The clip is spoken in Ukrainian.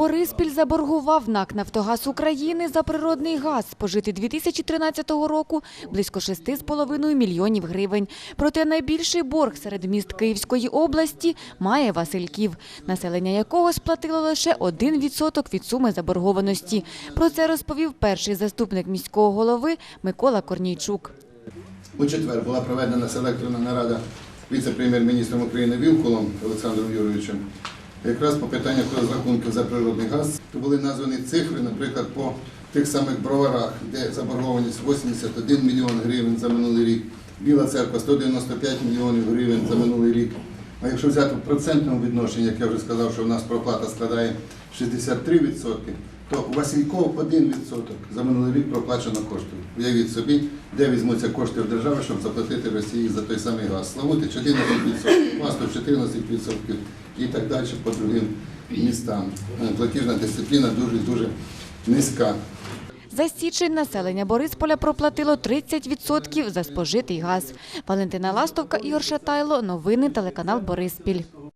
Бориспіль заборгував НАК «Нафтогаз України» за природний газ спожитий 2013 року близько 6,5 мільйонів гривень. Проте найбільший борг серед міст Київської області має Васильків, населення якого сплатило лише 1% від суми заборгованості. Про це розповів перший заступник міського голови Микола Корнійчук. У четвер була проведена селекторна нарада віце-прем'єр-міністром України Вілкулом Олександром Юрійовичем. Якраз по питаннях розрахунків за природний газ були названі цифри, наприклад, по тих самих броварах, де заборгованість 81 мільйон гривень за минулий рік, Біла церква 195 мільйонів гривень за минулий рік. А якщо взяти в процентному відношенні, як я вже сказав, що в нас проплата складає 63%, то у Васильков 1% за минулий рік проплачено коштів. Уявіть собі, де візьмуться кошти в держави, щоб заплатити Росії за той самий газ. Славути 14%, Мастов 14% і так далі по другим містам. Платіжна дисципліна дуже-дуже низька. За січень населення Борисполя проплатило 30% за спожитий газ. Валентина Ластовка, Ігор Шатайло. Новини телеканал Бориспіль.